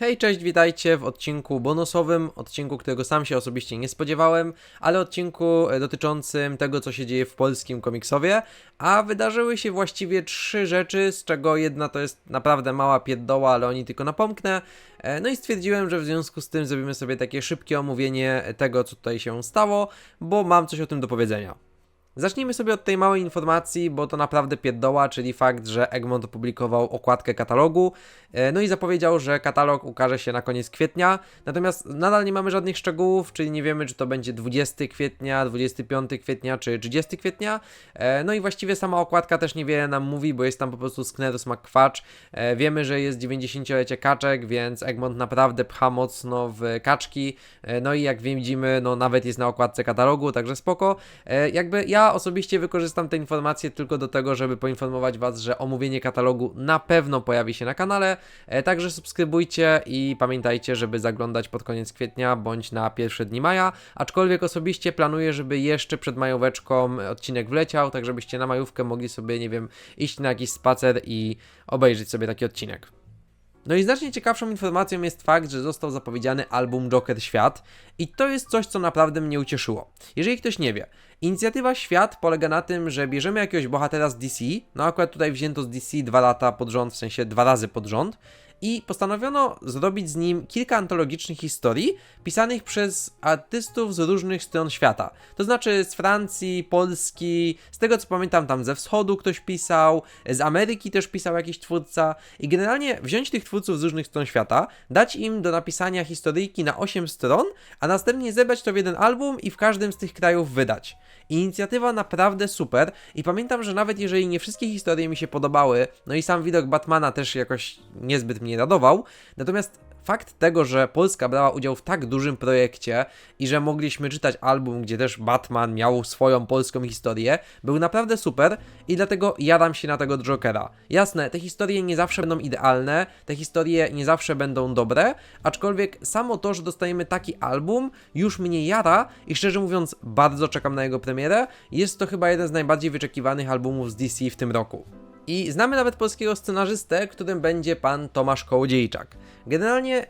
Hej, cześć, witajcie w odcinku bonusowym, odcinku, którego sam się osobiście nie spodziewałem, ale odcinku e, dotyczącym tego, co się dzieje w polskim komiksowie, a wydarzyły się właściwie trzy rzeczy, z czego jedna to jest naprawdę mała pierdoła, ale oni tylko napomknę. E, No i stwierdziłem, że w związku z tym zrobimy sobie takie szybkie omówienie tego, co tutaj się stało, bo mam coś o tym do powiedzenia. Zacznijmy sobie od tej małej informacji, bo to naprawdę pierdoła, czyli fakt, że Egmont opublikował okładkę katalogu, e, no i zapowiedział, że katalog ukaże się na koniec kwietnia, natomiast nadal nie mamy żadnych szczegółów, czyli nie wiemy, czy to będzie 20 kwietnia, 25 kwietnia, czy 30 kwietnia, E, no i właściwie sama okładka też niewiele nam mówi, bo jest tam po prostu Sknerus McQuatch, E, wiemy, że jest 90-lecie kaczek, więc Egmont naprawdę pcha mocno w kaczki, no i jak widzimy, no nawet jest na okładce katalogu, także spoko. Jakby ja osobiście wykorzystam te informacje tylko do tego, żeby poinformować Was, że omówienie katalogu na pewno pojawi się na kanale, E, także subskrybujcie i pamiętajcie, żeby zaglądać pod koniec kwietnia bądź na pierwsze dni maja, aczkolwiek osobiście planuję, żeby jeszcze przed majóweczką odcinek wleciał, tak żebyście na majówkę mogli sobie, nie wiem, iść na jakiś spacer i obejrzeć sobie taki odcinek. No i znacznie ciekawszą informacją jest fakt, że został zapowiedziany album Joker Świat i to jest coś, co naprawdę mnie ucieszyło. Jeżeli ktoś nie wie, inicjatywa Świat polega na tym, że bierzemy jakiegoś bohatera z DC, no akurat tutaj wzięto z DC dwa lata pod rząd, w sensie dwa razy pod rząd, i postanowiono zrobić z nim kilka antologicznych historii pisanych przez artystów z różnych stron świata. To znaczy z Francji, Polski, z tego co pamiętam tam ze wschodu ktoś pisał, z Ameryki też pisał jakiś twórca i generalnie wziąć tych twórców z różnych stron świata, dać im do napisania historyjki na 8 stron, a następnie zebrać to w jeden album i w każdym z tych krajów wydać. Inicjatywa naprawdę super i pamiętam, że nawet jeżeli nie wszystkie historie mi się podobały, no i sam widok Batmana też jakoś niezbyt mnie radował, natomiast fakt tego, że Polska brała udział w tak dużym projekcie i że mogliśmy czytać album, gdzie też Batman miał swoją polską historię, był naprawdę super i dlatego jadam się na tego Jokera. Jasne, te historie nie zawsze będą idealne, te historie nie zawsze będą dobre, aczkolwiek samo to, że dostajemy taki album, już mnie jara i szczerze mówiąc bardzo czekam na jego premierę. Jest to chyba jeden z najbardziej wyczekiwanych albumów z DC w tym roku. I znamy nawet polskiego scenarzystę, którym będzie pan Tomasz Kołodziejczak. Generalnie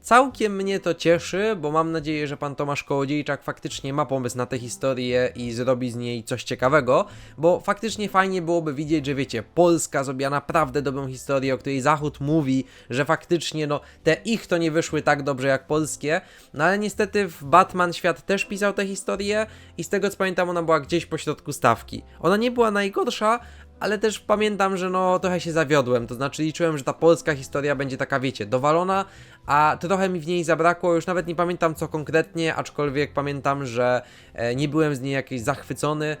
całkiem mnie to cieszy, bo mam nadzieję, że pan Tomasz Kołodziejczak faktycznie ma pomysł na tę historię i zrobi z niej coś ciekawego, bo faktycznie fajnie byłoby widzieć, że wiecie, Polska zrobiła naprawdę dobrą historię, o której Zachód mówi, że faktycznie no te ich to nie wyszły tak dobrze jak polskie, no ale niestety w Batman Świat też pisał tę historię i z tego co pamiętam ona była gdzieś po środku stawki. Ona nie była najgorsza, ale też pamiętam, że no trochę się zawiodłem, to znaczy liczyłem, że ta polska historia będzie taka, wiecie, dowalona, a trochę mi w niej zabrakło, już nawet nie pamiętam co konkretnie, aczkolwiek pamiętam, że e, nie byłem z niej jakiś zachwycony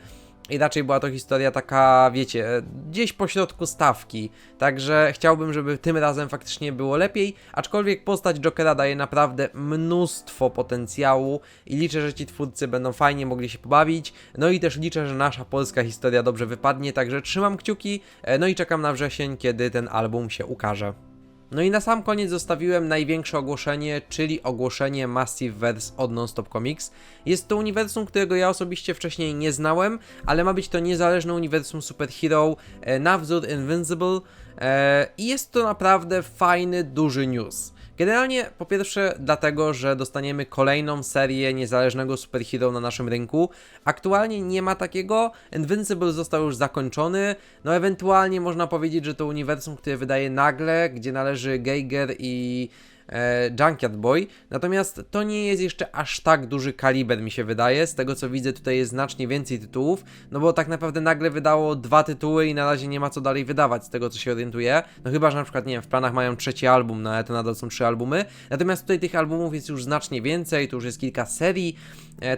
i raczej była to historia taka, wiecie, gdzieś po środku stawki, także chciałbym, żeby tym razem faktycznie było lepiej, aczkolwiek postać Jokera daje naprawdę mnóstwo potencjału i liczę, że ci twórcy będą fajnie mogli się pobawić, no i też liczę, że nasza polska historia dobrze wypadnie, także trzymam kciuki, e, no i czekam na wrzesień, kiedy ten album się ukaże. No i na sam koniec zostawiłem największe ogłoszenie, czyli ogłoszenie Massiveverse od Nonstop Comics. Jest to uniwersum, którego ja osobiście wcześniej nie znałem, ale ma być to niezależne uniwersum superhero e, na wzór Invincible e, i jest to naprawdę fajny, duży news. Generalnie po pierwsze dlatego, że dostaniemy kolejną serię niezależnego superhero na naszym rynku. Aktualnie nie ma takiego, Invincible został już zakończony, no ewentualnie można powiedzieć, że to uniwersum, które wydaje nagle, gdzie należy Geiger i e, Junkyard Boy, natomiast to nie jest jeszcze aż tak duży kaliber mi się wydaje, z tego co widzę tutaj jest znacznie więcej tytułów, no bo tak naprawdę nagle wydało dwa tytuły i na razie nie ma co dalej wydawać z tego co się orientuję, no chyba, że na przykład, nie wiem, w planach mają trzeci album, no ale to nadal są trzy albumy, natomiast tutaj tych albumów jest już znacznie więcej, tu już jest kilka serii,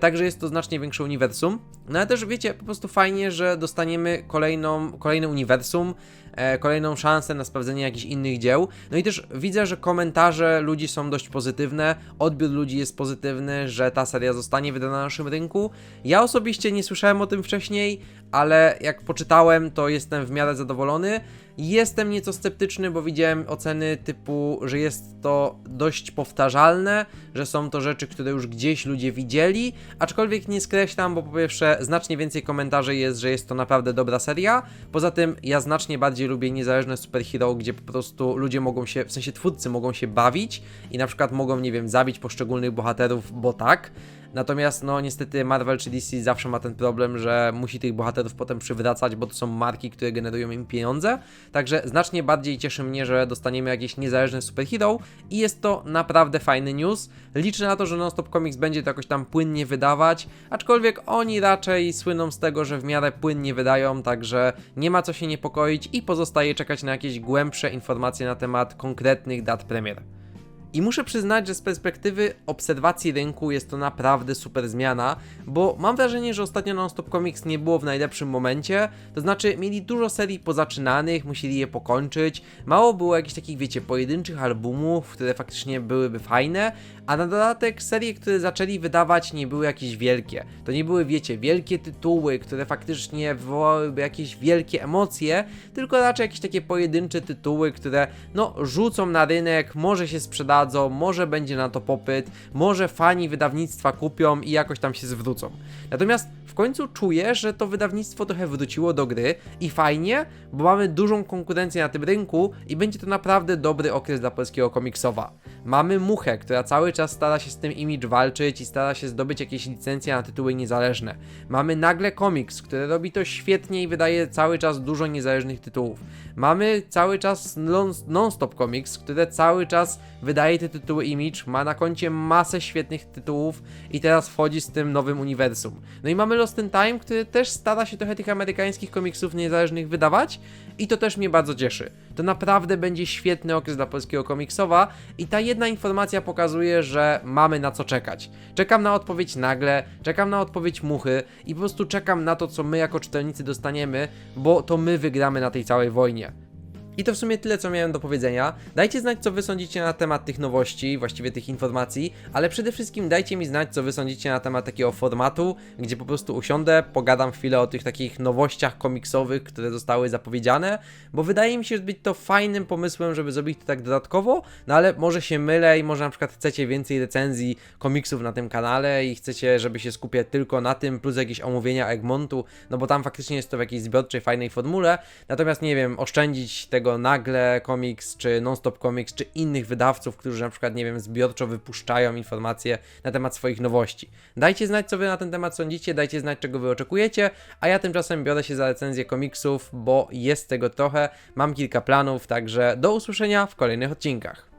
Także jest to znacznie większe uniwersum. No ale też wiecie, po prostu fajnie, że dostaniemy kolejną, kolejne uniwersum, e, kolejną szansę na sprawdzenie jakichś innych dzieł. No i też widzę, że komentarze ludzi są dość pozytywne, odbiór ludzi jest pozytywny, że ta seria zostanie wydana na naszym rynku. Ja osobiście nie słyszałem o tym wcześniej, ale jak poczytałem, to jestem w miarę zadowolony. Jestem nieco sceptyczny, bo widziałem oceny typu, że jest to dość powtarzalne, że są to rzeczy, które już gdzieś ludzie widzieli, aczkolwiek nie skreślam, bo po pierwsze znacznie więcej komentarzy jest, że jest to naprawdę dobra seria, poza tym ja znacznie bardziej lubię niezależne superhero, gdzie po prostu ludzie mogą się, w sensie twórcy mogą się bawić i na przykład mogą, nie wiem, zabić poszczególnych bohaterów, bo tak, Natomiast, no niestety Marvel czy DC zawsze ma ten problem, że musi tych bohaterów potem przywracać, bo to są marki, które generują im pieniądze. Także znacznie bardziej cieszy mnie, że dostaniemy jakieś niezależne superhero i jest to naprawdę fajny news. Liczę na to, że Nonstop Comics będzie to jakoś tam płynnie wydawać, aczkolwiek oni raczej słyną z tego, że w miarę płynnie wydają, także nie ma co się niepokoić i pozostaje czekać na jakieś głębsze informacje na temat konkretnych dat premier. I muszę przyznać, że z perspektywy obserwacji rynku jest to naprawdę super zmiana, bo mam wrażenie, że ostatnio Non-Stop Comics nie było w najlepszym momencie, to znaczy mieli dużo serii pozaczynanych, musieli je pokończyć, mało było jakichś takich, wiecie, pojedynczych albumów, które faktycznie byłyby fajne, a na dodatek serie, które zaczęli wydawać nie były jakieś wielkie. To nie były, wiecie, wielkie tytuły, które faktycznie wywołałyby jakieś wielkie emocje, tylko raczej jakieś takie pojedyncze tytuły, które no rzucą na rynek, może się sprzedadzą, może będzie na to popyt, może fani wydawnictwa kupią i jakoś tam się zwrócą. Natomiast w końcu czuję, że to wydawnictwo trochę wróciło do gry i fajnie, bo mamy dużą konkurencję na tym rynku i będzie to naprawdę dobry okres dla polskiego komiksowa. Mamy Muchę, która cały czas stara się z tym image walczyć i stara się zdobyć jakieś licencje na tytuły niezależne. Mamy Nagle Comics, który robi to świetnie i wydaje cały czas dużo niezależnych tytułów. Mamy cały czas non- Non-Stop Comics, które cały czas wydaje te tytuły image, ma na koncie masę świetnych tytułów i teraz wchodzi z tym nowym uniwersum. No i mamy Lost in Time, który też stara się trochę tych amerykańskich komiksów niezależnych wydawać i to też mnie bardzo cieszy. To naprawdę będzie świetny okres dla polskiego komiksowa i ta jedna informacja pokazuje, że mamy na co czekać. Czekam na odpowiedź nagle, czekam na odpowiedź muchy i po prostu czekam na to, co my jako czytelnicy dostaniemy, bo to my wygramy na tej całej wojnie. I to w sumie tyle, co miałem do powiedzenia. Dajcie znać, co wy sądzicie na temat tych nowości, właściwie tych informacji, ale przede wszystkim dajcie mi znać, co wy sądzicie na temat takiego formatu, gdzie po prostu usiądę, pogadam chwilę o tych takich nowościach komiksowych, które zostały zapowiedziane, bo wydaje mi się, że być to fajnym pomysłem, żeby zrobić to tak dodatkowo, no ale może się mylę i może na przykład chcecie więcej recenzji komiksów na tym kanale i chcecie, żeby się skupiać tylko na tym, plus jakieś omówienia Egmontu, no bo tam faktycznie jest to w jakiejś zbiorczej, fajnej formule, natomiast nie wiem, oszczędzić tego nagle komiks, czy non-stop comics, czy innych wydawców, którzy na przykład, nie wiem, zbiorczo wypuszczają informacje na temat swoich nowości. Dajcie znać, co wy na ten temat sądzicie, dajcie znać, czego wy oczekujecie, a ja tymczasem biorę się za recenzję komiksów, bo jest tego trochę, mam kilka planów, także do usłyszenia w kolejnych odcinkach.